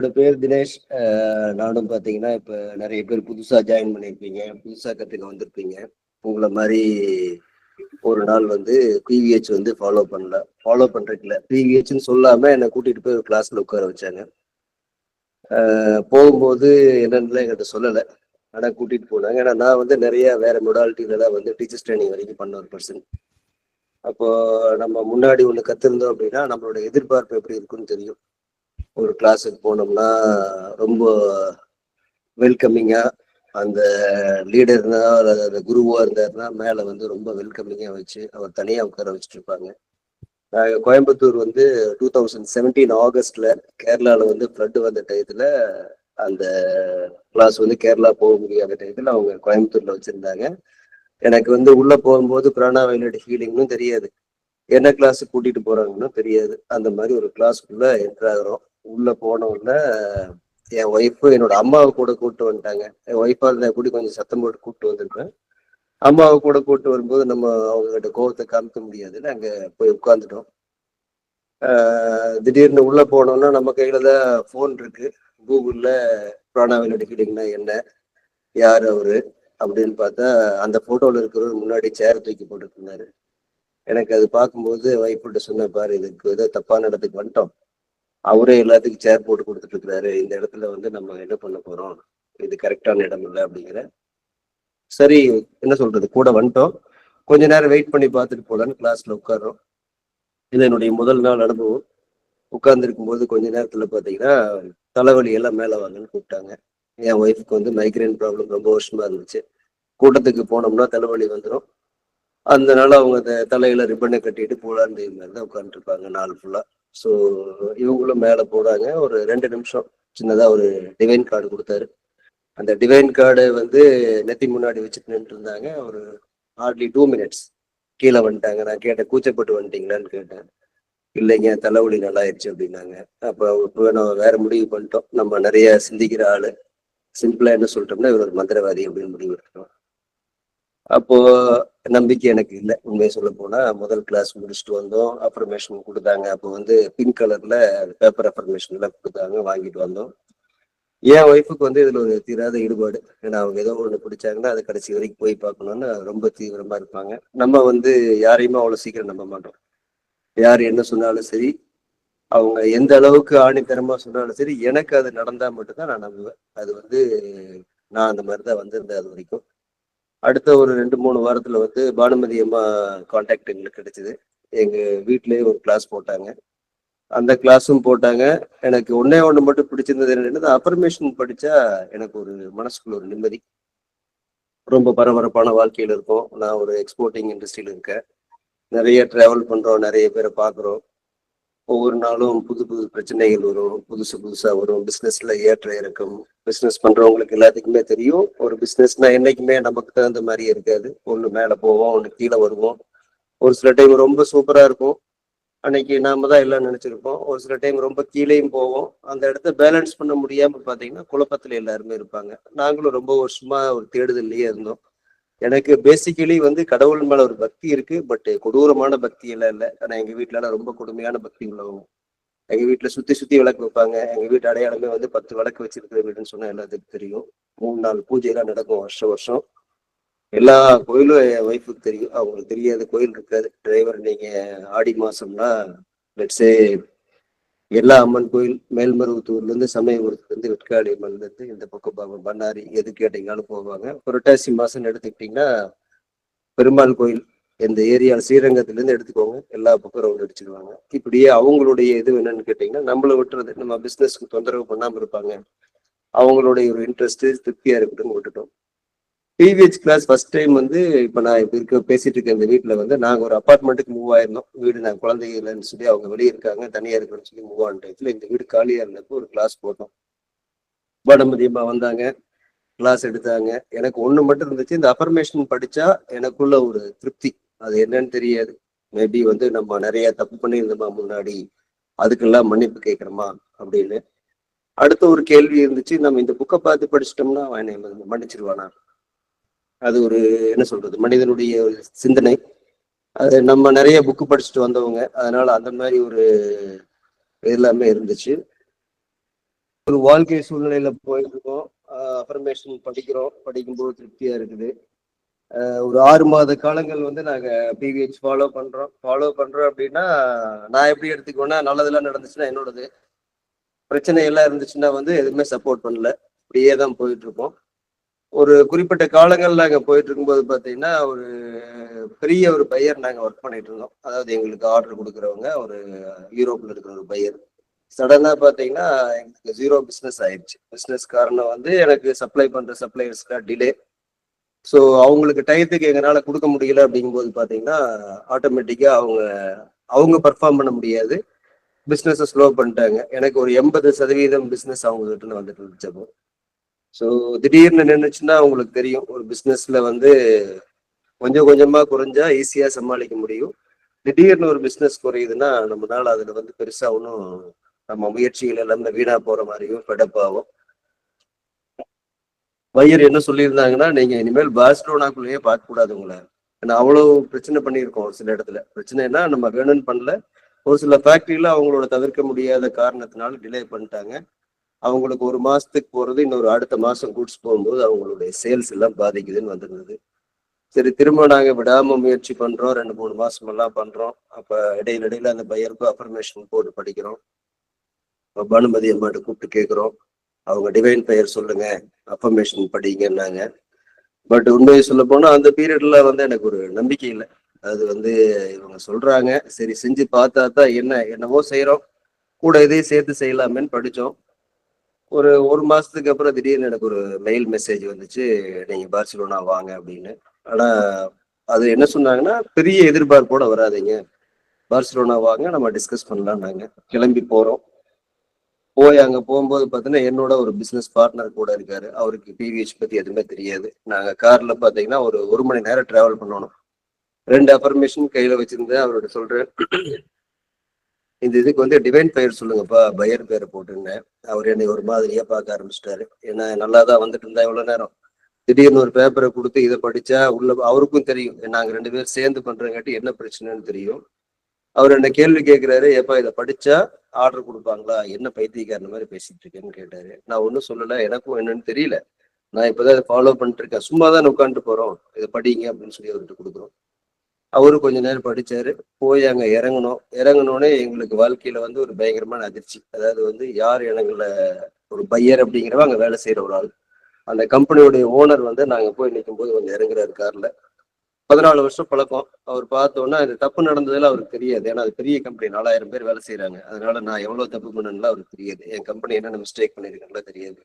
என்னோட பேர் தினேஷ் நானும் பார்த்தீங்கன்னா இப்போ நிறைய பேர் புதுசாக ஜாயின் பண்ணியிருப்பீங்க புதுசாக கற்றுக்க வந்திருப்பீங்க. உங்களை மாதிரி ஒரு நாள் வந்து பிவிஹெச் வந்து ஃபாலோ பண்ணல ஃபாலோ பண்ணுறதுல பிவிஹெச்னு சொல்லாமல் என்னை கூட்டிகிட்டு போய் ஒரு கிளாஸில் உட்கார வச்சாங்க. போகும்போது என்னென்னலாம் என்கிட்ட சொல்லலை. ஆனால் கூட்டிகிட்டு போனாங்க. ஏன்னா நான் வந்து நிறைய வேற மொடாலிட்டியிலலாம் வந்து டீச்சர்ஸ் ட்ரைனிங் வரைக்கும் பண்ண ஒரு பர்சன் அப்போ நம்ம முன்னாடி ஒன்று கற்றுருந்தோம் அப்படின்னா நம்மளோட எதிர்பார்ப்பு எப்படி இருக்குன்னு தெரியும். ஒரு கிளாஸுக்கு போனோம்னா ரொம்ப வெல்கமிங்கா அந்த லீடர்னா அல்லது அந்த குருவா இருந்தாருன்னா மேல வந்து ரொம்ப வெல்கமிங்கா வச்சு அவர் தனியா உட்கார வச்சுட்டு இருப்பாங்க நாங்கள் கோயம்புத்தூர் வந்து டூ தௌசண்ட் செவன்டீன் ஆகஸ்ட்ல கேரளாவில் வந்து ஃப்ளட் வந்த டயத்துல அந்த கிளாஸ் வந்து கேரளா போக முடியாத டயத்துல அவங்க கோயம்புத்தூர்ல வச்சிருந்தாங்க. எனக்கு வந்து உள்ள போகும்போது பிராணா வயலட் ஹீலிங்னும் தெரியாது. என்ன கிளாஸ் கூட்டிட்டு போறாங்கன்னு தெரியாது. அந்த மாதிரி ஒரு கிளாஸ்க்குள்ள என்ட்ராகிறோம் உள்ள போன உடனே என் ஒய்ஃபு என்னோட அம்மாவை கூட கூப்பிட்டு வந்துட்டாங்க. என் ஒய்ஃபாக இருந்தால் கூட கொஞ்சம் சத்தம் போட்டு கூப்பிட்டு வந்திருப்பேன். அம்மாவை கூட கூப்பிட்டு வரும்போது நம்ம அவங்க கிட்ட கோவத்தை காமிக்க முடியாதுன்னு அங்கே போய் உட்காந்துட்டோம் திடீர்னு உள்ள போனோம்னா நம்ம கையில தான் ஃபோன் இருக்கு. கூகுளில் பிராணாவில் எடுக்கிறீங்கன்னா என்ன? யார் அவரு? அப்படின்னு பார்த்தா அந்த ஃபோட்டோவில் இருக்கிறவர் முன்னாடி சேர் தூக்கி போட்டுட்டு எனக்கு அது பார்க்கும்போது வைஃப்கிட்ட சொன்ன பாரு இதுக்கு ஏதோ தப்பான இடத்துக்கு வந்துட்டோம். அவரே எல்லாத்துக்கும் சேர் போட்டு கொடுத்துட்டு இருக்கிறாரு இந்த இடத்துல வந்து நம்ம என்ன பண்ண போறோம்? இது கரெக்டான இடம் இல்லை அப்படிங்கிற. சரி என்ன சொல்றது? கூட வந்துட்டோம். கொஞ்ச நேரம் வெயிட் பண்ணி பார்த்துட்டு போலான்னு கிளாஸ்ல உட்கார்றோம். இது என்னுடைய முதல் நாள் அனுபவம். உட்கார்ந்துருக்கும் போது கொஞ்ச நேரத்துல பாத்தீங்கன்னா தலைவலி எல்லாம் மேல வாங்கன்னு கூப்பிட்டாங்க. என் ஒய்ஃபுக்கு வந்து மைக்ரைன் ப்ராப்ளம் ரொம்ப வருஷமா இருந்துச்சு. கூட்டத்துக்கு போனோம்னா தலைவலி வந்துடும் அந்த நாள் அவங்க அந்த தலையில ரிப்பனை கட்டிட்டு போலான்னு மாதிரி தான் உட்காந்துருப்பாங்க நாள் ஃபுல்லா ஸோ இவங்களும் மேலே போனாங்க ஒரு ரெண்டு நிமிஷம் சின்னதாக ஒரு டிவைன் கார்டு கொடுத்தாரு. அந்த டிவைன் கார்டு வந்து நெத்தி முன்னாடி வச்சுட்டு நின்று இருந்தாங்க ஒரு ஹார்ட்லி டூ மினிட்ஸ் கீழே வந்துட்டாங்க. நான் கேட்டேன் கூச்சப்பட்டு வந்துட்டீங்களான்னு கேட்டேன். இல்லைங்க தலைவலி நல்லாயிருச்சு அப்படின்னாங்க. அப்போ இப்போ நம்ம வேற முடிவு பண்ணிட்டோம். நம்ம நிறைய சிந்திக்கிற ஆள். சிம்பிளாக என்ன சொல்லிட்டோம்னா இவர் ஒரு மந்திரவாதி அப்படின்னு முடிவு எடுத்துட்டோம். அப்போ நம்பிக்கை எனக்கு இல்லை. உண்மையை சொல்ல போனா முதல் கிளாஸ் முடிச்சுட்டு வந்தோம். அஃபர்மேஷன் கொடுத்தாங்க. அப்போ வந்து பிங்க் கலர்ல பேப்பர் அஃபர்மேஷன் எல்லாம் கொடுத்தாங்க. வாங்கிட்டு வந்தோம். என் ஒய்ஃபுக்கு வந்து இதுல ஒரு தீராத ஈடுபாடு. ஏன்னா அவங்க ஏதோ ஒன்று பிடிச்சாங்கன்னா அது கடைசி வரைக்கும் போய் பார்க்கணும்னு ரொம்ப தீவிரமா இருப்பாங்க. நம்ம வந்து யாரையுமே அவ்வளவு சீக்கிரம் நம்ப மாட்டோம். யார் என்ன சொன்னாலும் சரி அவங்க எந்த அளவுக்கு ஆணித்தரமா சொன்னாலும் சரி எனக்கு அது நடந்தா மட்டும்தான் நான் நம்புவேன். அது வந்து நான் அந்த மாதிரி தான் வந்திருந்தேன் அது வரைக்கும். அடுத்த ஒரு ரெண்டு மூணு வாரத்துல வந்து பானுமதி அம்மா கான்டாக்ட் எங்களுக்கு கிடைச்சிது. எங்க வீட்லயே ஒரு கிளாஸ் போட்டாங்க. அந்த கிளாஸும் போட்டாங்க. எனக்கு ஒன்னே ஒன்று மட்டும் பிடிச்சிருந்தது என்னன்னா அஃபர்மேஷன் படிச்சா எனக்கு ஒரு மனசுக்குள்ள ஒரு நிம்மதி. ரொம்ப பரபரப்பான வாழ்க்கையில இருக்கும். நான் ஒரு எக்ஸ்போர்ட்டிங் இண்டஸ்ட்ரியில இருக்கேன். நிறைய டிராவல் பண்றோம் நிறைய பேரை பார்க்குறோம். ஒவ்வொரு நாளும் புது புது பிரச்சனைகள் வரும் புதுசு புதுசா வரும். பிசினஸ்ல ஏற்ற இறக்கம் பிசினஸ் பண்றவங்களுக்கு எல்லாத்துக்குமே தெரியும். ஒரு பிசினஸ்னா என்னைக்குமே நமக்கு தகுந்த மாதிரி இருக்காது. ஒண்ணு மேல போவோம் ஒண்ணு கீழே வருவோம். ஒரு சில டைம் ரொம்ப சூப்பரா இருக்கும். அன்னைக்கு நாம தான் எல்லாம் நினைச்சிருப்போம். ஒரு சில டைம் ரொம்ப கீழேயும் போவோம். அந்த இடத்த பேலன்ஸ் பண்ண முடியாம பாத்தீங்கன்னா குழப்பத்துல எல்லாருமே இருப்பாங்க. நாங்களும் ரொம்ப வருஷமா ஒரு தேடுதல்லையே இருந்தோம். எனக்கு பேசிக்கலி வந்து கடவுள் மேல ஒரு பக்தி இருக்கு பட் கொடூரமான பக்தி எல்லாம் இல்லை. ஆனா எங்க வீட்டுல ரொம்ப கொடுமையான பக்தி உள்ளவங்க. எங்க வீட்டுல சுத்தி சுத்தி விளக்கு வைப்பாங்க. எங்க வீட்டு அடையாளமே வந்து பத்து விளக்கு வச்சிருக்கிற வீடுன்னு சொன்னா எல்லாத்துக்கும் தெரியும். மூணு நாள் பூஜையெல்லாம் நடக்கும் வருஷம் வருஷம். எல்லா கோயிலும் என் ஒய்ஃபுக்கு தெரியும். அவங்களுக்கு தெரியாத கோயில் இருக்காது. டிரைவர் நீங்க ஆடி மாசம்னா லெட்ஸே எல்லா அம்மன் கோயில் மேல்மருவத்தூர்லேருந்து சமயபுரத்துலேருந்து வெட்காடி அம்மன்லேருந்து வெட்காளி இந்த பக்கம் பாபா பண்ணாரி எது கேட்டீங்கனாலும் போவாங்க. புரட்டாசி மாதம்னு எடுத்துக்கிட்டிங்கன்னா பெருமாள் கோயில் இந்த ஏரியா ஸ்ரீரங்கத்துலேருந்து எடுத்துக்கோங்க. எல்லா பக்கம் ரவுண்ட் அடிச்சிருவாங்க. இப்படியே அவங்களுடைய இது என்னன்னு கேட்டிங்கன்னா நம்மளை விட்டுறது நம்ம பிஸ்னஸ்க்கு தொந்தரவு பண்ணாமல் இருப்பாங்க. அவங்களுடைய ஒரு இன்ட்ரெஸ்ட் திருப்தியாக இருக்கட்டும் விட்டுட்டோம். பிவிஹெச் கிளாஸ் ஃபர்ஸ்ட் டைம் வந்து இப்போ நான் இப்போ இருக்க பேசிட்டு இருக்க இந்த வீட்டில் வந்து நாங்கள் ஒரு அப்பார்ட்மெண்ட்டுக்கு மூவ் ஆயிருந்தோம். வீடு நான் குழந்தைங்க இல்லைன்னு சொல்லி அவங்க வெளியே இருக்காங்க தனியாக இருக்கணும்னு சொல்லி மூவ் ஆன டயத்தில் இந்த வீடு காலியாக இருந்தப்போ ஒரு கிளாஸ் போட்டோம். பாடமதி அம்மா வந்தாங்க கிளாஸ் எடுத்தாங்க. எனக்கு ஒன்று மட்டும் இருந்துச்சு இந்த அஃபர்மேஷன் படித்தா எனக்குள்ள ஒரு திருப்தி. அது என்னன்னு தெரியாது. மேபி வந்து நம்ம நிறைய தப்பு பண்ணியிருந்தோமா முன்னாடி? அதுக்கெல்லாம் மன்னிப்பு கேட்குறோமா அப்படின்னு. அடுத்த ஒரு கேள்வி இருந்துச்சு நம்ம இந்த புக்கை பார்த்து படிச்சிட்டோம்னா அவன் என்னை மன்னிச்சிருவானா? அது ஒரு என்ன சொல்றது மனிதனுடைய ஒரு சிந்தனை. அது நம்ம நிறைய புக்கு படிச்சுட்டு வந்தவங்க. அதனால அந்த மாதிரி ஒரு எல்லாமே இருந்துச்சு. ஒரு வாழ்க்கை சூழ்நிலையில போயிட்டு இருக்கோம் அஃபர்மேஷன் படிக்கிறோம். படிக்கும்போது திருப்தியா இருக்குது. ஒரு ஆறு மாத காலங்கள் வந்து நாங்க பிவிஹெச் ஃபாலோ பண்றோம். ஃபாலோ பண்றோம் அப்படின்னா நான் எப்படி எடுத்துக்கோன்னா நல்லதெல்லாம் நடந்துச்சுன்னா என்னோடது. பிரச்சனை எல்லாம் இருந்துச்சுன்னா வந்து எதுவுமே சப்போர்ட் பண்ணல. இப்படியே தான் போயிட்டு இருக்கோம். ஒரு குறிப்பிட்ட காலங்கள் நாங்கள் போயிட்டு இருக்கும்போது பார்த்தீங்கன்னா ஒரு பெரிய ஒரு பையர் நாங்கள் ஒர்க் பண்ணிட்டு இருந்தோம் அதாவது எங்களுக்கு ஆர்டர் கொடுக்குறவங்க ஒரு யூரோப்பில் இருக்கிற ஒரு பையர். சடனாக பார்த்தீங்கன்னா எங்களுக்கு ஜீரோ பிஸ்னஸ் ஆயிடுச்சு பிஸ்னஸ் காரணம் வந்து எனக்கு சப்ளை பண்ற சப்ளையர்ஸ்க்காக டிலே ஸோ அவங்களுக்கு டயத்துக்கு எங்களால் கொடுக்க முடியல அப்படிங்கும்போது பார்த்தீங்கன்னா ஆட்டோமேட்டிக்காக அவங்க அவங்க பர்ஃபார்ம் பண்ண முடியாது. பிஸ்னஸை ஸ்லோ பண்ணிட்டாங்க. எனக்கு ஒரு எண்பது சதவீதம் பிஸ்னஸ் அவங்க கிட்ட வந்துட்டு இருந்துச்சப்போ ஸோ திடீர்னு நின்றுச்சுன்னா உங்களுக்கு தெரியும் ஒரு பிஸ்னஸ்ல வந்து கொஞ்சம் கொஞ்சமா குறைஞ்சா ஈஸியா சமாளிக்க முடியும். திடீர்னு ஒரு பிஸ்னஸ் குறையுதுன்னா நம்மளால அதுல வந்து பெருசா ஒன்றும் நம்ம முயற்சிகள் எல்லாமே வீணா போற மாதிரியும் ஃபெடப் ஆகும். வையர் என்ன சொல்லியிருந்தாங்கன்னா நீங்க இனிமேல் பார்சலோனாக்குள்ளேயே பார்க்க கூடாது உங்களை. ஏன்னா அவ்வளோ பிரச்சனை பண்ணியிருக்கோம் ஒரு சில இடத்துல. பிரச்சனைனா நம்ம வேணும்னு பண்ணல. ஒரு சில ஃபேக்டரியில அவங்களோட தவிர்க்க முடியாத காரணத்தினால டிலே பண்ணிட்டாங்க. அவங்களுக்கு ஒரு மாசத்துக்கு போறது இன்னொரு அடுத்த மாசம் கூட்ஸ் போகும்போது அவங்களுடைய சேல்ஸ் எல்லாம் பாதிக்குதுன்னு வந்திருந்தது. சரி திரும்ப நாங்கள் விடாம முயற்சி பண்றோம். ரெண்டு மூணு மாசம் எல்லாம் பண்றோம். அப்ப இடையில இடையில அந்த பையருக்கும் அஃபர்மேஷன் போட்டு படிக்கிறோம். பானுமதி அம்மாட்ட கூப்பிட்டு கேட்குறோம் அவங்க டிவைன் பெயர் சொல்லுங்க. அஃபர்மேஷன் படிங்கன்னாங்க. பட் உண்மையை சொல்ல போனா அந்த பீரியட்ல வந்து எனக்கு ஒரு நம்பிக்கை இல்லை. அது வந்து இவங்க சொல்றாங்க. சரி செஞ்சு பார்த்தா தான் என்ன என்னவோ செய்யறோம் கூட இதையும் சேர்த்து செய்யலாமேன்னு படிச்சோம். ஒரு ஒரு மாசத்துக்கு அப்புறம் திடீர்னு எனக்கு ஒரு மெயில் மெசேஜ் வந்துச்சு நீங்க பார்சிலோனா வாங்க அப்படின்னு. ஆனா அது என்ன சொன்னாங்கன்னா பெரிய எதிர்பார்ப்போட வராதீங்க. பார்சிலோனா வாங்க நம்ம டிஸ்கஸ் பண்ணலாம்னாங்க. கிளம்பி போறோம். போய் அங்க போகும்போது பாத்தீங்கன்னா என்னோட ஒரு பிசினஸ் பார்ட்னர் கூட இருக்காரு. அவருக்கு பிவிஹெச் பத்தி எதுவுமே தெரியாது. நாங்க கார்ல பாத்தீங்கன்னா ஒரு ஒரு மணி நேரம் டிராவல் பண்ணணும். ரெண்டு அஃபர்மேஷன் கையில வச்சிருந்தேன் அவரோட சொல்றேன். இந்த இதுக்கு வந்து டிவைன் பெயர் சொல்லுங்கப்பா. பையர் பேரை போட்டுருந்தேன். அவர் என்னை ஒரு மாதிரியா பார்க்க ஆரம்பிச்சிட்டாரு. ஏன்னா நல்லா தான் வந்துட்டு இருந்தா இவ்வளவு நேரம். திடீர்னு ஒரு பேப்பரை கொடுத்து இதை படிச்சா உள்ள அவருக்கும் தெரியும். நாங்க ரெண்டு பேரும் சேர்ந்து பண்றங்காட்டி என்ன பிரச்சனைன்னு தெரியும். அவர் என்ன கேள்வி கேட்கிறாரு எப்பா இதை படிச்சா ஆர்டர் கொடுப்பாங்களா? என்ன பைத்தியக்காரன் மாதிரி பேசிட்டு இருக்கேன்னு கேட்டாரு. நான் ஒன்றும் சொல்லல. எனக்கும் என்னன்னு தெரியல. நான் இப்பதான் இதை ஃபாலோ பண்ணிட்டு இருக்கேன். சும்மா தான் உட்காந்துட்டு போறோம். இதை படிங்க அப்படின்னு சொல்லி அவர்கிட்ட கொடுக்குறோம். அவரு கொஞ்ச நேரம் படிச்சாரு. போய் அங்க இறங்கணும் இறங்கினோடனே எங்களுக்கு வாழ்க்கையில வந்து ஒரு பயங்கரமான அதிர்ச்சி. அதாவது வந்து யார் எனங்கள ஒரு பையர் அப்படிங்கிறவங்க அங்க வேலை செய்யற ஒரு ஆள். அந்த கம்பெனியோடைய ஓனர் வந்து நாங்க போய் நிற்கும் போது வந்து இறங்குறாரு கார்ல. பதினாலு வருஷம் பழக்கம். அவர் பார்த்தோன்னா இது தப்பு நடந்ததுல அவருக்கு தெரியாது. ஏன்னா அது பெரிய கம்பெனி. நாலாயிரம் பேர் வேலை செய்யறாங்க அதனால நான் எவ்வளவு தப்பு பண்ணணும்ல அவருக்கு தெரியாது. என் கம்பெனி என்னென்ன மிஸ்டேக் பண்ணிருக்கேன்ல தெரியாது.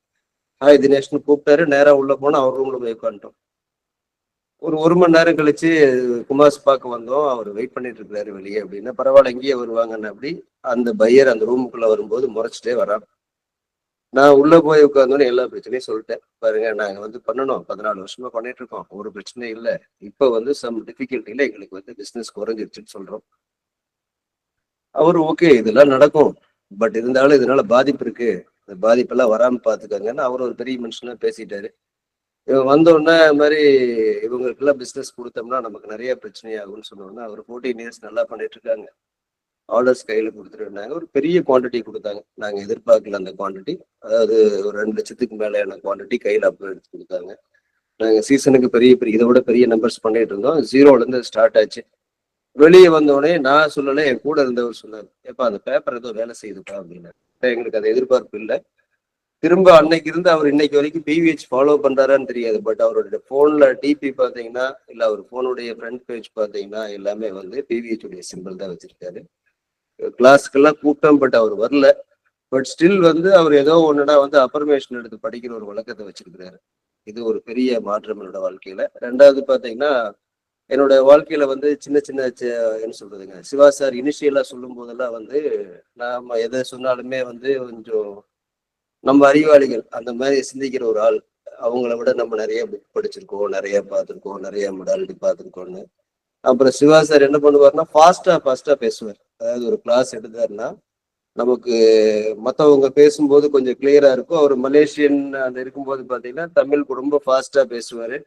ஹாய் தினேஷ்னு கூப்பிட்டாரு. நேரா உள்ள போனா அவர் ரூம்ல போய் உட்காந்துட்டோம் ஒரு ஒரு மணி நேரம் கழிச்சு குமாஸ் பார்க்க வந்தோம். அவர் வெயிட் பண்ணிட்டு இருக்கிறாரு வெளியே அப்படின்னா பரவாயில்ல இங்கேயே வருவாங்கன்னு அப்படி அந்த பையர் அந்த ரூமுக்குள்ள வரும்போது முறைச்சிட்டே வரான் நான் உள்ள போய் உட்கார்ந்தோன்னே எல்லா பிரச்சனையும் சொல்லிட்டேன். பாருங்க நாங்க வந்து பண்ணணும். பதினாலு வருஷமா பண்ணிட்டு இருக்கோம். ஒரு பிரச்சனையும் இல்லை. இப்ப வந்து சம் டிஃபிகல்ட்டியில எங்களுக்கு வந்து பிசினஸ் குறைஞ்சிருச்சுன்னு சொல்றோம். அவரு ஓகே இதெல்லாம் நடக்கும். பட் இருந்தாலும் இதனால பாதிப்பு இருக்கு. இந்த பாதிப்பெல்லாம் வராம பாத்துக்கோங்கன்னு அவர் ஒரு பெரிய மனுஷனா பேசிட்டாரு. இவன் வந்தோடனே இது மாதிரி இவங்களுக்கெல்லாம் பிஸ்னஸ் கொடுத்தோம்னா நமக்கு நிறைய பிரச்சனையாகும்னு சொன்னோன்னா அவர் ஃபோர்டீன் இயர்ஸ் நல்லா பண்ணிட்டு இருக்காங்க ஆர்டர்ஸ் கையில் கொடுத்துருந்தாங்க. ஒரு பெரிய குவான்டிட்டி கொடுத்தாங்க. நாங்கள் எதிர்பார்க்கல அந்த குவாண்டிட்டி அதாவது ஒரு ரெண்டு லட்சத்துக்கு மேலேயான குவான்டிட்டி கையில் அப்போ எடுத்து கொடுத்தாங்க. நாங்கள் சீசனுக்கு பெரிய பெரிய இதை விட பெரிய நம்பர்ஸ் பண்ணிட்டு இருந்தோம். ஜீரோலேருந்து ஸ்டார்ட் ஆச்சு. வெளியே வந்தோடனே நான் சொல்லலை என் கூட இருந்தவர் சொன்னார் எப்போ அந்த பேப்பர் ஏதோ வேலை செய்யுதுப்பா அப்படின்னு எங்களுக்கு அது எதிர்பார்ப்பு இல்லை. திரும்ப அன்னைக்கு இருந்து அவர் இன்னைக்கு வரைக்கும் பிவிஹெச் ஃபாலோ பண்றாரான்னு தெரியாது. பட் அவருடைய போன்ல டிபி பாத்தீங்கன்னா இல்ல அவர் போனுடைய ஃப்ரண்ட் பேஜ் பாத்தீங்கன்னா எல்லாமே வந்து பிவிஹெச் உடைய சிம்பிள் தான் வச்சிருக்காரு. கிளாஸ்க்கெல்லாம் கூட்டம் பட் அவர் வரல. பட் ஸ்டில் வந்து அவர் ஏதோ ஒண்ணுனா வந்து அஃபர்மேஷன் எடுத்து படிக்கிற ஒரு வழக்கத்தை வச்சிருக்கிறாரு. இது ஒரு பெரிய மாற்றம் என்னோட வாழ்க்கையில. ரெண்டாவது பாத்தீங்கன்னா என்னோட வாழ்க்கையில வந்து சின்ன சின்ன என்ன சொல்றதுங்க சிவா சார் இனிஷியலா சொல்லும் போதெல்லாம் வந்து நாம எதை சொன்னாலுமே வந்து கொஞ்சம் நம்ம அறிவாளிகள் அந்த மாதிரி சிந்திக்கிற ஒரு ஆள் அவங்கள விட நம்ம நிறைய புக் படிச்சிருக்கோம் நிறைய பார்த்துருக்கோம் நிறைய மொடாலிட்டி பார்த்துருக்கோம்னு. அப்புறம் சிவா சார் என்ன பண்ணுவார்னா ஃபாஸ்டா ஃபாஸ்டா பேசுவார். அதாவது ஒரு கிளாஸ் எடுத்தாருன்னா நமக்கு மற்றவங்க பேசும்போது கொஞ்சம் கிளியரா இருக்கும். அவர் மலேசியன் அந்த இருக்கும்போது பாத்தீங்கன்னா தமிழ் ரொம்ப ஃபாஸ்டா பேசுவாரு.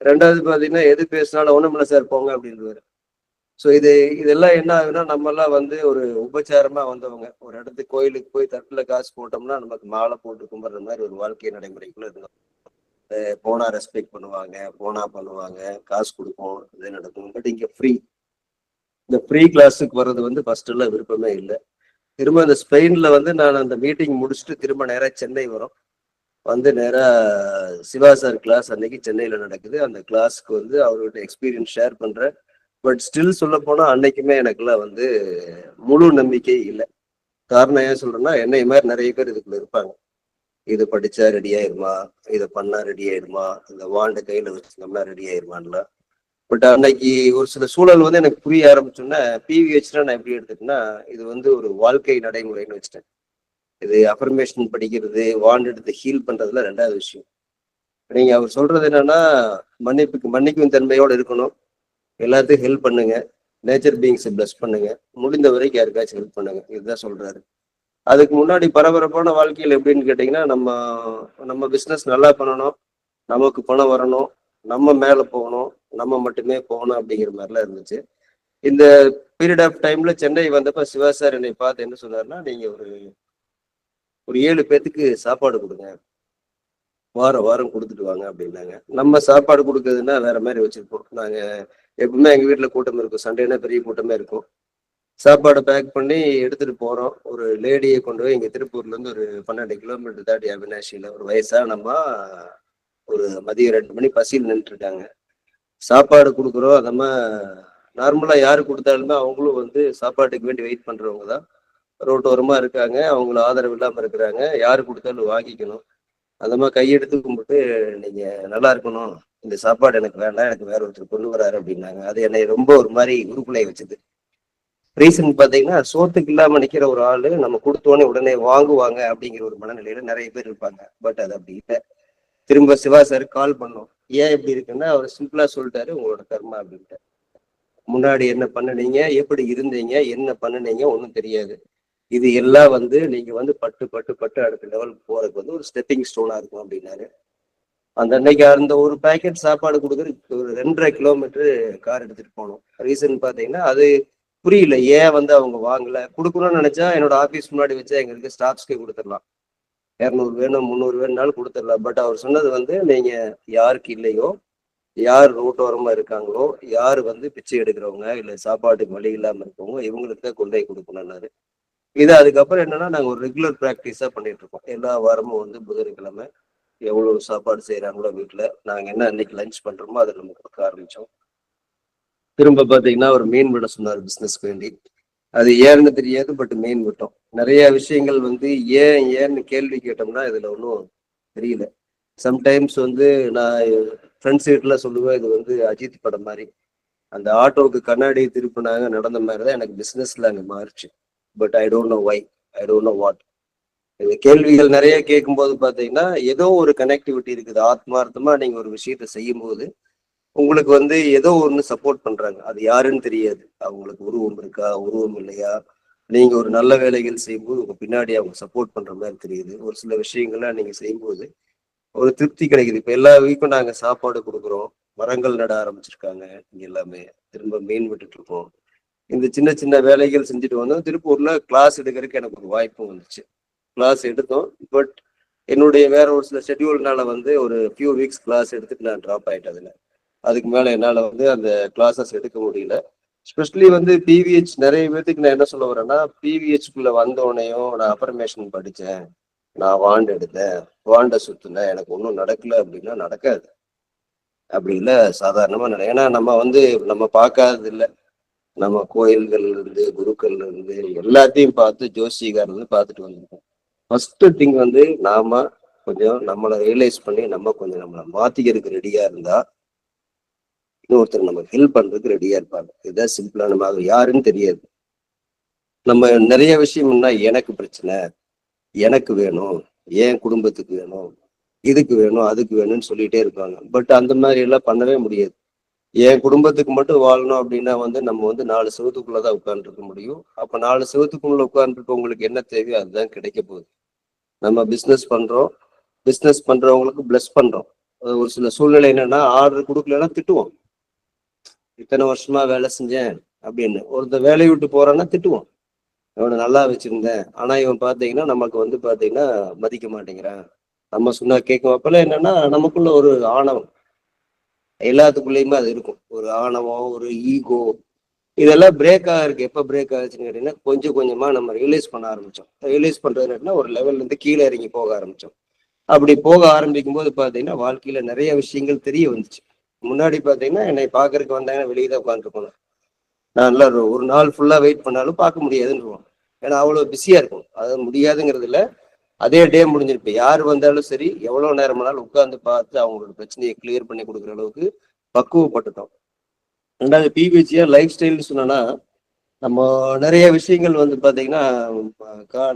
ரெண்டாவது பாத்தீங்கன்னா எது பேசினாலும் ஒண்ணும் இல்லை சார் போங்க அப்படின்வாரு ஸோ இது இதெல்லாம் என்ன ஆகுதுன்னா நம்மெல்லாம் வந்து ஒரு உபச்சாரமா வந்தவங்க. ஒரு இடத்துக்கு கோயிலுக்கு போய் தட்டுல காசு போட்டோம்னா நமக்கு மாலை போட்டு கும்பிட்ற மாதிரி ஒரு வாழ்க்கை நடைமுறைக்குள்ள இருந்தோம் போனா ரெஸ்பெக்ட் பண்ணுவாங்க போனா பண்ணுவாங்க காசு கொடுப்போம் இது நடக்கும். பட் இங்க ஃப்ரீ இந்த ஃப்ரீ கிளாஸுக்கு வர்றது வந்து ஃபர்ஸ்ட் எல்லாம் விருப்பமே இல்லை. திரும்ப இந்த ஸ்பெயின்ல வந்து நான் அந்த மீட்டிங் முடிச்சுட்டு திரும்ப நேராக சென்னை வரோம். வந்து நேராக சிவா சார் கிளாஸ் அன்னைக்கு சென்னையில் நடக்குது. அந்த கிளாஸ்க்கு வந்து அவரோட எக்ஸ்பீரியன்ஸ் ஷேர் பண்ணுறேன் பட் ஸ்டில் சொல்ல போனா அன்னைக்குமே எனக்குலாம் வந்து முழு நம்பிக்கை இல்லை. காரணம் ஏன் சொல்றேன்னா என்னை மாதிரி நிறைய பேர் இதுக்குள்ள இருப்பாங்க. இது படிச்சா ரெடி ஆயிருமா? இதை பண்ணா ரெடி ஆயிருமா? இந்த வாண்ட கையில வச்சுக்கோம்னா ரெடி ஆயிருமான்லாம் பட் அன்னைக்கு ஒரு சில சூழல் வந்து எனக்கு புரிய ஆரம்பிச்சோன்னா பிவிஹெச்னா நான் எப்படி எடுத்துட்டேன்னா இது வந்து ஒரு வாழ்க்கை நடைமுறைன்னு வச்சுட்டேன். இது அஃபர்மேஷன் படிக்கிறது வாண்ட் எடுத்து ஹீல் பண்றதுல ரெண்டாவது விஷயம். நீங்க அவர் சொல்றது என்னன்னா மன்னிப்புக்கு மன்னிக்கும் தன்மையோட இருக்கணும். எல்லாத்தையும் ஹெல்ப் பண்ணுங்க. நேச்சர் பீயிங்ஸை பிளஸ் பண்ணுங்க. முடிந்த வரைக்கும் யாருக்காச்சும் ஹெல்ப் பண்ணுங்க. இதுதான் சொல்றாரு. அதுக்கு முன்னாடி பரபரப்பான வாழ்க்கையில் எப்படின்னு கேட்டிங்கன்னா நம்ம நம்ம பிஸ்னஸ் நல்லா பண்ணணும். நமக்கு பணம் வரணும். நம்ம மேலே போகணும். நம்ம மட்டுமே போகணும் அப்படிங்கிற மாதிரிலாம் இருந்துச்சு. இந்த பீரியட் ஆஃப் டைம்ல சென்னை வந்தப்ப சிவா சார் என்னை பார்த்து என்ன சொன்னார்னா நீங்கள் ஒரு ஒரு ஏழு பேத்துக்கு சாப்பாடு கொடுங்க. வாரம் வாரம் கொடுத்துட்டு வாங்க அப்படின்னாங்க. நம்ம சாப்பாடு கொடுக்குறதுன்னா வேற மாதிரி வச்சிருப்போம். நாங்க எப்பவுமே எங்க வீட்டுல கூட்டம் இருக்கும். சண்டேனா பெரிய கூட்டமே இருக்கும். சாப்பாடு பேக் பண்ணி எடுத்துட்டு போறோம். ஒரு லேடியை கொண்டு போய் இங்க திருப்பூர்ல இருந்து ஒரு பன்னெண்டு கிலோமீட்டர் தாட்டி அவினாஷியில ஒரு வயசானம்மா ஒரு மதியம் ரெண்டு மணி பசியில் நின்றுட்டு இருக்காங்க சாப்பாடு கொடுக்குறோம். அதம்மா நார்மலா யாரு கொடுத்தாலுமே அவங்களும் வந்து சாப்பாட்டுக்கு வேண்டி வெயிட் பண்றவங்க தான். ரோட்டோரமா இருக்காங்க. அவங்கள ஆதரவு இல்லாம இருக்கிறாங்க. யாரு கொடுத்தாலும் வாங்கிக்கணும். அந்த மாதிரி கையெடுத்து கும்பிட்டு நீங்க நல்லா இருக்கணும். இந்த சாப்பாடு எனக்கு வேண்டாம். எனக்கு வேற ஒருத்தர் கொண்டு வராரு அப்படின்னாங்க. அது என்னை ரொம்ப ஒரு மாதிரி உருக்குலை வச்சது. ரீசன் பாத்தீங்கன்னா சோத்துக்கு இல்லாம நிக்கிற ஒரு ஆளு நம்ம கொடுத்தோன்னே உடனே வாங்குவாங்க அப்படிங்கிற ஒரு மனநிலையில நிறைய பேர் இருப்பாங்க. பட் அது அப்படி இல்லை. திரும்ப சிவா சார் கால் பண்ணோம். ஏன் இப்படி இருக்குன்னா அவர் சிம்பிளா சொல்லிட்டாரு உங்களோட கர்மா அப்படின்ட்டு. முன்னாடி என்ன பண்ணுனீங்க? எப்படி இருந்தீங்க? என்ன பண்ணுனீங்க? ஒன்றும் தெரியாது. இது எல்லாம் வந்து நீங்க வந்து பட்டு பட்டு பட்டு அடுத்த லெவலுக்கு போறதுக்கு வந்து ஒரு ஸ்டெப்பிங் ஸ்டோனா இருக்கும் அப்படின்னாரு. அந்த அன்னைக்கு அந்த ஒரு பேக்கெட் சாப்பாடு கொடுக்குறதுக்கு ஒரு ரெண்டரை கிலோமீட்டர் கார் எடுத்துட்டு போனோம். ரீசன் பாத்தீங்கன்னா அது புரியல. ஏன் வந்து அவங்க வாங்கல? கொடுக்கணும்னு நினைச்சா என்னோட ஆபீஸ் முன்னாடி வச்சா எங்களுக்கு ஸ்டாஃப்ஸ்க்கே கொடுத்துடலாம். இரநூறு வேணும் முந்நூறு வேணும்னாலும் கொடுத்துடலாம். பட் அவர் சொன்னது வந்து நீங்க யாருக்கு இல்லையோ யார் ரோட்டோரமா இருக்காங்களோ யார் வந்து பிச்சை எடுக்கிறவங்க இல்ல சாப்பாட்டுக்கு வழி இல்லாம இருக்கவங்க இவங்களுக்கு தான் கொண்டு போய் கொடுக்கணும்னாரு. இது அதுக்கப்புறம் என்னன்னா நாங்க ஒரு ரெகுலர் ப்ராக்டிஸாக பண்ணிட்டு இருக்கோம். எல்லா வாரமும் வந்து புதன்கிழமை எவ்வளவு சாப்பாடு செய்யறாங்களோ வீட்டுல நாங்க என்ன அன்னைக்கு லஞ்ச் பண்றோமோ அதை நம்ம கொடுக்க ஆரம்பிச்சோம். திரும்ப பாத்தீங்கன்னா ஒரு மீன் விட சொன்னார் பிஸ்னஸ்க்கு வேண்டி. அது ஏன்னு தெரியாது பட் மீன் விட்டோம். நிறைய விஷயங்கள் வந்து ஏன் ஏன்னு கேள்வி கேட்டோம்னா இதுல ஒன்றும் தெரியல. சம்டைம்ஸ் வந்து நான் ஃப்ரெண்ட்ஸ் வீட்டில் சொல்லுவேன் இது வந்து அஜித் படம் மாதிரி. அந்த ஆட்டோவுக்கு கண்ணாடி திருப்பினாங்க நடந்த மாதிரி தான் எனக்கு பிஸ்னஸ்ல அங்கே மாறுச்சு. But I don't know why I don't know what இந்த கேள்விகள் நிறைய கேட்கும்போது பார்த்தீங்கன்னா ஏதோ ஒரு கனெக்டிவிட்டி இருக்குது. ஆத்மார்த்தமா நீங்க ஒரு விஷயத்த செய்யும் போது உங்களுக்கு வந்து ஏதோ ஒன்று சப்போர்ட் பண்றாங்க. அது யாருன்னு தெரியாது. அவங்களுக்கு உருவம் இருக்கா? உருவம் இல்லையா? நீங்க ஒரு நல்ல வேலைகள் செய்யும்போது உங்க பின்னாடி அவங்க சப்போர்ட் பண்ற மாதிரி தெரியுது. ஒரு சில விஷயங்கள்லாம் நீங்க செய்யும்போது ஒரு திருப்தி கிடைக்குது. இப்ப எல்லா வீக்கும் நாங்க சாப்பாடு கொடுக்குறோம். மரங்கள் நட ஆரம்பிச்சிருக்காங்க. இங்க எல்லாமே. திரும்ப மீன் விட்டுட்டு இருக்கோம். இந்த சின்ன சின்ன வேலைகள் செஞ்சுட்டு வந்தோம். திருப்பூர்ல கிளாஸ் எடுக்கிறதுக்கு எனக்கு ஒரு வாய்ப்பு வந்துச்சு. கிளாஸ் எடுத்தோம். பட் என்னுடைய வேற ஒரு சில ஷெட்யூல்னால வந்து ஒரு ஃபியூ வீக்ஸ் கிளாஸ் எடுத்துட்டு நான் ட்ராப் ஆயிட்டேன் அதுல. அதுக்கு மேல என்னால வந்து அந்த கிளாஸஸ் எடுக்க முடியல. ஸ்பெஷலி வந்து பிவிஹெச் நிறைய பேர்த்துக்கு நான் என்ன சொல்ல வரேன்னா பிவிஹெச்குள்ள வந்தோடனையும் நான் அஃபர்மேஷன் படித்தேன் நான் வாண்ட் எடுத்தேன். வாண்டை சுத்தினேன். எனக்கு ஒன்றும் நடக்கல அப்படின்னா நடக்காது. அப்படி இல்லை சாதாரணமாக நட ஏன்னா நம்ம வந்து நம்ம பார்க்காதது இல்லை நம்ம கோயில்கள்ல இருந்து குருக்கள்ல இருந்து எல்லாத்தையும் பார்த்து ஜோசிகார் இருந்து பார்த்துட்டு வந்திருக்கோம். ஃபர்ஸ்ட் திங் வந்து நாம கொஞ்சம் நம்மளை ரியலைஸ் பண்ணி நம்ம கொஞ்சம் நம்மளை மாத்திக்கிறதுக்கு ரெடியா இருந்தா இன்னொருத்தர் நம்ம ஹெல்ப் பண்றதுக்கு ரெடியா இருப்பாங்க. இதுதான் சிம்பிளா நம்ம அது யாருன்னு தெரியாது. நம்ம நிறைய விஷயம்னா எனக்கு பிரச்சனை எனக்கு வேணும் என் குடும்பத்துக்கு வேணும் இதுக்கு வேணும் அதுக்கு வேணும்னு சொல்லிட்டே இருப்பாங்க. பட் அந்த மாதிரி எல்லாம் பண்ணவே முடியாது. என் குடும்பத்துக்கு மட்டும் வாழணும் அப்படின்னா வந்து நம்ம வந்து நாலு செவத்துக்குள்ளதான் உட்கார்ந்துருக்க முடியும். அப்ப நாலு செவத்துக்குள்ள உட்கார்ந்துருக்கவங்களுக்கு என்ன தேவையோ அதுதான் கிடைக்க போகுது. நம்ம பிசினஸ் பண்றோம். பிசினஸ் பண்றவங்களுக்கு பிளஸ் பண்றோம். அது ஒரு சில சூழ்நிலை என்னன்னா ஆர்டர் கொடுக்கலன்னா திட்டுவோம். இத்தனை வருஷமா வேலை செஞ்சேன் அப்படின்னு. ஒருத்தர் வேலையை விட்டு போறான்னா திட்டுவோம். இவனை நல்லா வச்சிருந்தேன். ஆனா இவன் பாத்தீங்கன்னா நமக்கு வந்து பாத்தீங்கன்னா மதிக்க மாட்டேங்கிறான். நம்ம சொன்னா கேட்கும் அப்பெல்லாம் என்னன்னா நமக்குள்ள ஒரு ஆணவம். எல்லாத்துக்குள்ளேயுமே அது இருக்கும். ஒரு ஆணவம் ஒரு ஈகோ இதெல்லாம் பிரேக் ஆகிருக்கு எப்போ பிரேக் ஆகுச்சுன்னு கேட்டீங்கன்னா கொஞ்சம் கொஞ்சமாக நம்ம ரியலைஸ் பண்ண ஆரம்பித்தோம் ரியலைஸ் பண்ணுறது என்னன்னா ஒரு லெவல்லேருந்து கீழே இறங்கி போக ஆரம்பித்தோம் அப்படி போக ஆரம்பிக்கும் போது பார்த்தீங்கன்னா வாழ்க்கையில் நிறைய விஷயங்கள் தெரிய வந்துச்சு. முன்னாடி பார்த்தீங்கன்னா என்னை பார்க்கறதுக்கு வந்தாங்கன்னா வெளியே தான் உட்காந்துருக்கணும் நான் நல்லா ஒரு- ஒரு நாள் ஃபுல்லாக வெயிட் பண்ணாலும் பார்க்க முடியாதுன்னு ஏன்னா அவ்வளோ பிஸியாக இருக்கும். அது முடியாதுங்கிறதுல அதே டே முடிஞ்சிருப்ப யார் வந்தாலும் சரி எவ்வளவு நேரம் வேணாலும் உட்கார்ந்து பார்த்து அவங்களோட பிரச்சனையை கிளியர் பண்ணி கொடுக்குற அளவுக்கு பக்குவப்பட்டுட்டோம். ரெண்டாவது பிபிஜியா லைஃப் ஸ்டைல்னு சொன்னோன்னா நம்ம நிறைய விஷயங்கள் வந்து பார்த்தீங்கன்னா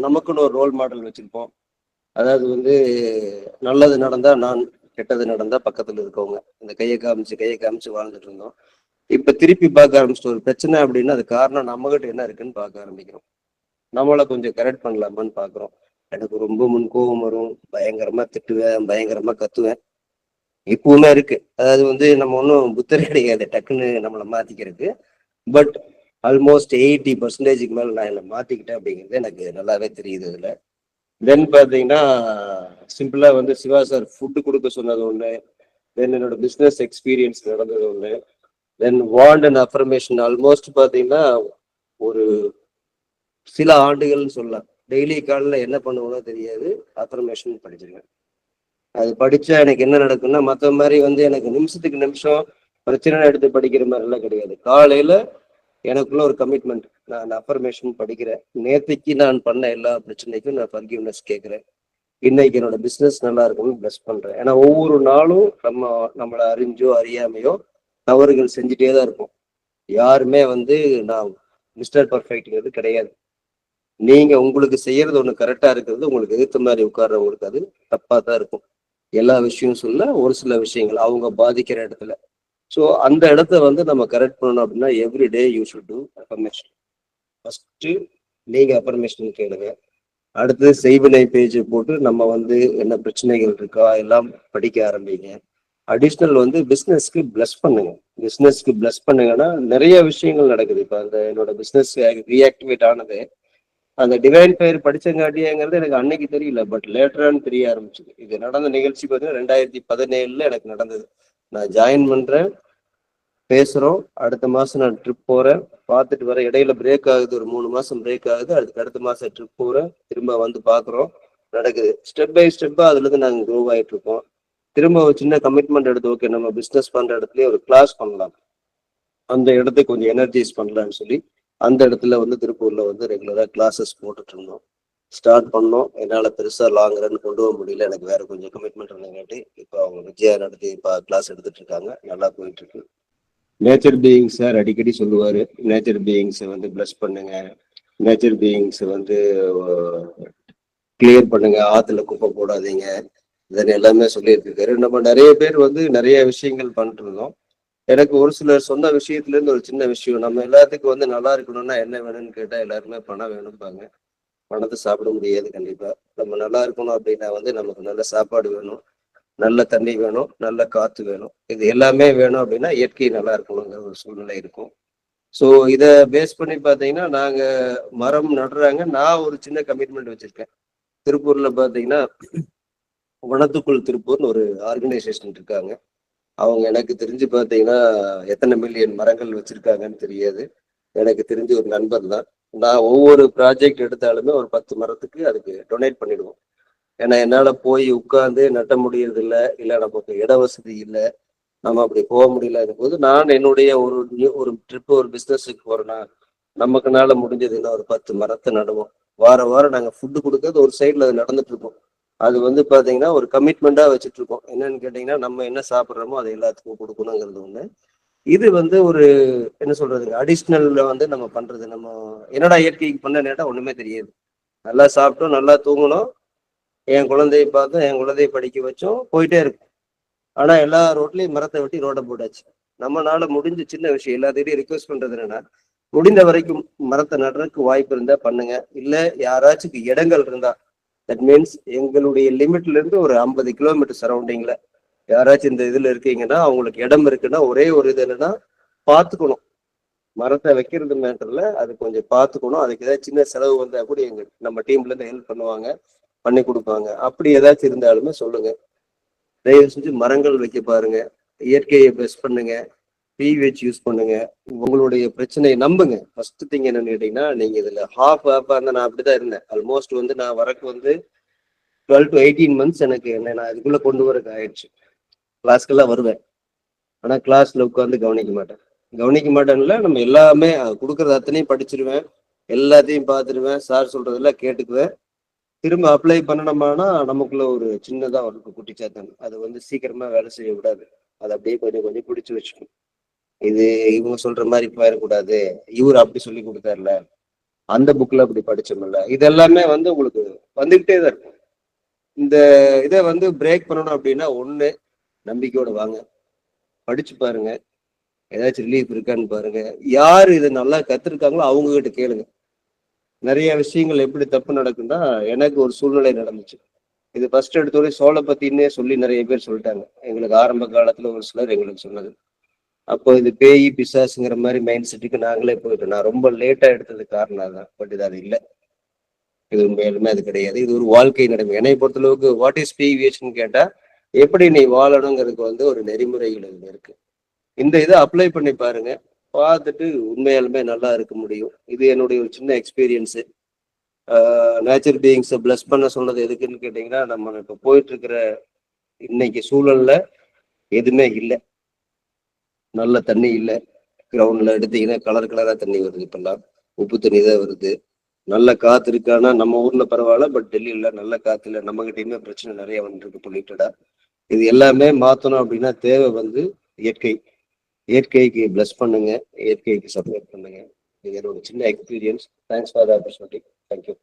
நமக்குன்னு ஒரு ரோல் மாடல் வச்சிருப்போம். அதாவது வந்து நல்லது நடந்தா நான் கெட்டது நடந்தா பக்கத்துல இருக்கவங்க. இந்த கையை காமிச்சு கையை காமிச்சு வாழ்ந்துட்டு இருந்தோம். இப்ப திருப்பி பார்க்க ஆரம்பிச்சிட்டு ஒரு பிரச்சனை அப்படின்னா அது காரணம் நம்மகிட்ட என்ன இருக்குன்னு பார்க்க ஆரம்பிக்கிறோம். நம்மளை கொஞ்சம் கரெக்ட் பண்ணலாமான்னு பாக்குறோம் எனக்கு ரொம்ப முன்கோபம் வரும். பயங்கரமா திட்டுவேன் பயங்கரமா கத்துவேன். இப்பவுமே இருக்கு. அதாவது வந்து நம்ம ஒன்றும் புத்தர் கிடையாது டக்குன்னு நம்மளை மாத்திக்கிறதுக்கு. பட் ஆல்மோஸ்ட் எயிட்டி பர்சன்டேஜுக்கு மேல நான் என்னை மாத்திக்கிட்டேன் அப்படிங்கிறது எனக்கு நல்லாவே தெரியுது இதுல. தென் பாத்தீங்கன்னா சிம்பிளா வந்து சிவா சார் ஃபுட்டு கொடுக்க சொன்னது ஒண்ணு. தென் என்னோட பிசினஸ் எக்ஸ்பீரியன்ஸ் நடந்தது ஒண்ணு. Then want and affirmation almost பாத்தீங்கன்னா ஒரு சில ஆண்டுகள்னு சொல்லலாம். டெய்லி காலையில் என்ன பண்ணுவோனோ தெரியாது அஃபர்மேஷன் படிச்சிருக்கேன் அது படிச்சா எனக்கு என்ன நடக்கும்னா மற்ற மாதிரி வந்து எனக்கு நிமிஷத்துக்கு நிமிஷம் பிரச்சனை எடுத்து படிக்கிற மாதிரிலாம் கிடையாது. காலையில எனக்குள்ள ஒரு கமிட்மெண்ட் நான் அஃபர்மேஷன் படிக்கிறேன். நேற்றுக்கு நான் பண்ண எல்லா பிரச்சனைக்கும் நான் ஃபர்கிவ்னஸ் கேட்குறேன் இன்னைக்கு என்னோட பிஸ்னஸ் நல்லா இருக்கும்னு ப்ளஸ் பண்றேன். ஏன்னா ஒவ்வொரு நாளும் நம்ம நம்மளை அறிஞ்சோ அறியாமையோ தவறுகள் செஞ்சுட்டே தான் இருப்போம். யாருமே வந்து நான் மிஸ்டர் பர்ஃபெக்ட்ங்கிறது கிடையாது. நீங்க உங்களுக்கு செய்யறது ஒண்ணு கரெக்டா இருக்கிறது உங்களுக்கு எதிர்த்த மாதிரி உட்கார்றவங்களுக்கு அது தப்பா தான் இருக்கும். எல்லா விஷயம் சொல்ல ஒரு சில விஷயங்கள் அவங்க பாதிக்கிற இடத்துல. ஸோ அந்த இடத்த வந்து நம்ம கரெக்ட் பண்ணணும் அப்படின்னா every day you should do affirmation first நீங்க அஃபர்மேஷன் கேளுங்க. அடுத்தது செய்வினை பேஜ் போட்டு நம்ம வந்து என்ன பிரச்சனைகள் இருக்கா எல்லாம் படிக்க ஆரம்பிங்க. அடிஷ்னல் வந்து பிஸ்னஸ்க்கு பிளஸ் பண்ணுங்க. பிஸ்னஸ்க்கு பிளஸ் பண்ணுங்கன்னா நிறைய விஷயங்கள் நடக்குது. இப்போ அந்த என்னோட பிஸ்னஸ் ரீஆக்டிவேட் ஆனது அந்த டிவைன் ஃபயர் படிச்சங்காட்டியங்கிறது எனக்கு அன்னைக்கு தெரியல பட் லேட்டரான்னு தெரிய ஆரம்பிச்சது. இது நடந்த நிகழ்ச்சி பார்த்தீங்கன்னா ரெண்டாயிரத்தி பதினேழுல எனக்கு நடந்தது. நான் ஜாயின் பண்றேன் பேசுறோம் அடுத்த மாசம் நான் ட்ரிப் போறேன். பார்த்துட்டு வரேன் இடையில பிரேக் ஆகுது ஒரு மூணு மாசம் பிரேக் ஆகுது அதுக்கு அடுத்த மாசம் ட்ரிப் போறேன். திரும்ப வந்து பாக்குறோம் நடக்குது. ஸ்டெப் பை ஸ்டெப்பா அதுல இருந்து நாங்க க்ரோ ஆயிட்டு இருக்கோம். திரும்ப ஒரு சின்ன கமிட்மெண்ட் எடுத்து ஓகே நம்ம பிசினஸ் பண்ற இடத்துலயே ஒரு கிளாஸ் பண்ணலாம். அந்த இடத்துக்கு கொஞ்சம் எனர்ஜைஸ் பண்ணலாம்னு சொல்லி அந்த இடத்துல வந்து திருப்பூர்ல வந்து ரெகுலரா கிளாஸஸ் போட்டுட்டு இருந்தோம் ஸ்டார்ட் பண்ணோம். என்னால பெருசா லாங் ரன் கொண்டு போக முடியல. எனக்கு வேற கொஞ்சம் கமிட்மெண்ட் இருந்தங்காட்டி இப்போ அவங்க விஜயா நடத்தி இப்போ கிளாஸ் எடுத்துட்டு இருக்காங்க நல்லா போயிட்டு இருக்கு நேச்சர் பீயிங்ஸ் சார் அடிக்கடி சொல்லுவாரு. நேச்சர் பீயிங்ஸை வந்து பிளஸ் பண்ணுங்க. நேச்சர் பீயிங்ஸை வந்து கிளியர் பண்ணுங்க. ஆத்துல குப்பை போடாதீங்க. இதன் எல்லாமே சொல்லியிருக்காரு. நம்ம நிறைய பேர் வந்து நிறைய விஷயங்கள் பண்ணிட்டு இருந்தோம் எனக்கு ஒரு சிலர் சொன்ன விஷயத்துல இருந்து ஒரு சின்ன விஷயம். நம்ம எல்லாத்துக்கும் வந்து நல்லா இருக்கணும்னா என்ன வேணும்னு கேட்டா எல்லாருமே பணம் வேணும்பாங்க. பணத்தை சாப்பிட முடியாது கண்டிப்பா. நம்ம நல்லா இருக்கணும் அப்படின்னா வந்து நமக்கு நல்ல சாப்பாடு வேணும். நல்ல தண்ணி வேணும். நல்ல காத்து வேணும். இது எல்லாமே வேணும் அப்படின்னா இயற்கை நல்லா இருக்கணுங்கிற ஒரு சூழ்நிலை இருக்கும். ஸோ இதை பேஸ் பண்ணி பார்த்தீங்கன்னா நாங்கள் மரம் நடுறாங்க. நான் ஒரு சின்ன கமிட்மெண்ட் வச்சிருக்கேன். திருப்பூர்ல பார்த்தீங்கன்னா வனத்துக்குள் திருப்பூர்னு ஒரு ஆர்கனைசேஷன் இருக்காங்க. அவங்க எனக்கு தெரிஞ்சு பார்த்தீங்கன்னா எத்தனை மில்லியன் மரங்கள் வச்சிருக்காங்கன்னு தெரியாது. எனக்கு தெரிஞ்ச ஒரு நண்பர் தான். நான் ஒவ்வொரு ப்ராஜெக்ட் எடுத்தாலுமே ஒரு பத்து மரத்துக்கு அதுக்கு டொனேட் பண்ணிடுவோம். ஏன்னா என்னால் போய் உட்காந்து நட்ட முடியறது இல்லை இல்லை நமக்கு இட வசதி இல்லை நம்ம அப்படி போக முடியல போது நான் என்னுடைய ஒரு ஒரு ட்ரிப்பு ஒரு பிஸ்னஸுக்கு போகிறேன்னா நமக்குனால முடிஞ்சதுன்னா ஒரு பத்து மரத்தை நடுவோம். வாரம் வாரம் நாங்கள் ஃபுட்டு கொடுக்கறது ஒரு சைடில் அது நடந்துட்டு இருக்கோம். அது வந்து பார்த்தீங்கன்னா ஒரு கமிட்மெண்ட்டாக வச்சுட்டு இருக்கோம் என்னன்னு கேட்டீங்கன்னா நம்ம என்ன சாப்பிட்றோமோ அதை எல்லாத்துக்கும் கொடுக்கணுங்கிறது ஒன்று இது வந்து ஒரு என்ன சொல்றதுங்க அடிஷ்னல்ல வந்து நம்ம பண்றது. நம்ம என்னடா இயற்கைக்கு பண்ண நேட்டா ஒண்ணுமே தெரியாது. நல்லா சாப்பிட்டோம் நல்லா தூங்கணும் என் குழந்தைய பார்த்தோம் என் குழந்தைய படிக்க வச்சோம் போயிட்டே இருக்கும் ஆனா எல்லா ரோட்லயும் மரத்தை வெட்டி ரோடை போட்டாச்சு. நம்மளால முடிஞ்ச சின்ன விஷயம் எல்லாத்தையும் ரிக்வெஸ்ட் பண்றது என்னன்னா முடிந்த வரைக்கும் மரத்தை நடுறதுக்கு வாய்ப்பு இருந்தா பண்ணுங்க. இல்ல யாராச்சும் இடங்கள் இருந்தா தட் மீன்ஸ் எங்களுடைய லிமிட்ல இருந்து ஒரு ஐம்பது கிலோமீட்டர் சரௌண்டிங்ல யாராச்சும் இந்த இதுல இருக்கீங்கன்னா அவங்களுக்கு இடம் இருக்குன்னா ஒரே ஒரு இது என்னன்னா பார்த்துக்கணும். மரத்தை வைக்கிறது மேட்டர்ல அது கொஞ்சம் பார்த்துக்கணும். அதுக்கு ஏதாவது சின்ன செலவு வந்தா கூட எங்க நம்ம டீம்ல இருந்து ஹெல்ப் பண்ணுவாங்க பண்ணி கொடுப்பாங்க. அப்படி ஏதாச்சும் இருந்தாலுமே சொல்லுங்க. தயவு செஞ்சு மரங்கள் வைக்க பாருங்க. இயற்கையை பெஸ்ட் பண்ணுங்க. பிஹெச் யூஸ் பண்ணுங்க. உங்களுடைய பிரச்சனையை நம்புங்க. ஃபர்ஸ்ட் திங் என்னன்னு கேட்டீங்கன்னா நீங்க இதுல ஹாஃப் ஹாஃபா இருந்தா நான் அப்படிதான் இருந்தேன். ஆல்மோஸ்ட் வந்து நான் வரக்கு வந்து டுவெல் டு எயிட்டீன் மந்த்ஸ் எனக்கு என்ன நான் இதுக்குள்ள கொண்டு வரக்கு ஆயிடுச்சு. கிளாஸ்க்கெல்லாம் வருவேன். ஆனா கிளாஸ்ல உட்காந்து கவனிக்க மாட்டேன். கவனிக்க மாட்டேன்ல நம்ம எல்லாமே கொடுக்கறது அத்தனையும் படிச்சிருவேன். எல்லாத்தையும் பார்த்துருவேன். சார் சொல்றதெல்லாம் கேட்டுக்குவேன். திரும்ப அப்ளை பண்ணணுமானா நமக்குள்ள ஒரு சின்னதா ஒரு குட்டிச்சாத்தன் அது வந்து சீக்கிரமா வேலை செய்ய விடாது அதை அப்படியே கொஞ்சம் கொஞ்சம் பிடிச்சி வச்சுக்கணும். இது இவங்க சொல்ற மாதிரி போயிடக்கூடாது. இவர் அப்படி சொல்லி கொடுத்தாருல. அந்த புக்ல அப்படி படிச்சோம்ல. இது எல்லாமே வந்து உங்களுக்கு வந்துகிட்டே தான் இருக்கும். இந்த இதை வந்து பிரேக் பண்ணணும் அப்படின்னா ஒண்ணு நம்பிக்கையோட வாங்க. படிச்சு பாருங்க. ஏதாச்சும் ரிலீஃப் இருக்கான்னு பாருங்க. யார் இதை நல்லா கத்துருக்காங்களோ அவங்க கிட்ட கேளுங்க. நிறைய விஷயங்கள் எப்படி தப்பு நடக்குன்னா எனக்கு ஒரு சூழ்நிலை நடந்துச்சு. இது ஃபர்ஸ்ட் எடுத்தோடய சோளை பத்தின்னே சொல்லி நிறைய பேர் சொல்லிட்டாங்க. எங்களுக்கு ஆரம்ப காலத்துல ஒரு சிலர் எங்களுக்கு சொன்னது. அப்போ இது பேய் பிசாசுங்கிற மாதிரி மைண்ட் செட்டுக்கு நாங்களே போயிட்டோம். நான் ரொம்ப லேட்டா எடுத்தது காரணம் தான் பட் இது அது இல்லை. இது உண்மையாலுமே அது கிடையாது. இது ஒரு வாழ்க்கை நடைமுறை என்னை பொறுத்தளவுக்கு வாட் இஸ் பிவிஎஸ்ன்னு கேட்டா எப்படி நீ வாழணுங்கிறதுக்கு வந்து ஒரு நெறிமுறைகள் இதுல இருக்கு. இந்த இதை அப்ளை பண்ணி பாருங்க. பார்த்துட்டு உண்மையாலுமே நல்லா இருக்க முடியும். இது என்னுடைய ஒரு சின்ன எக்ஸ்பீரியன்ஸு நேச்சுரல் பீயிங்ஸை பிளஸ் பண்ண சொன்னது எதுக்குன்னு கேட்டிங்கன்னா நம்ம இப்போ போயிட்டு இருக்கிற இன்னைக்கு சூழல்ல எதுவுமே இல்லை. நல்ல தண்ணி இல்லை. கிரவுண்ட்ல எடுத்தீங்கன்னா கலர் கலரா தண்ணி வருது இப்பெல்லாம். உப்பு தண்ணி தான் வருது. நல்ல காத்து இருக்கானா நம்ம ஊர்ல பரவாயில்ல பட் டெல்லியில நல்ல காத்து இல்லை. நம்ம கிட்டயுமே பிரச்சனை நிறைய வந்துருக்கு பொல்யூட்டடாக இது எல்லாமே மாத்தணும் அப்படின்னா தேவை வந்து இயற்கை. இயற்கைக்கு பிளஸ் பண்ணுங்க. இயற்கைக்கு சப்போர்ட் பண்ணுங்க. இது என்னோட சின்ன experience thanks for the opportunity thank you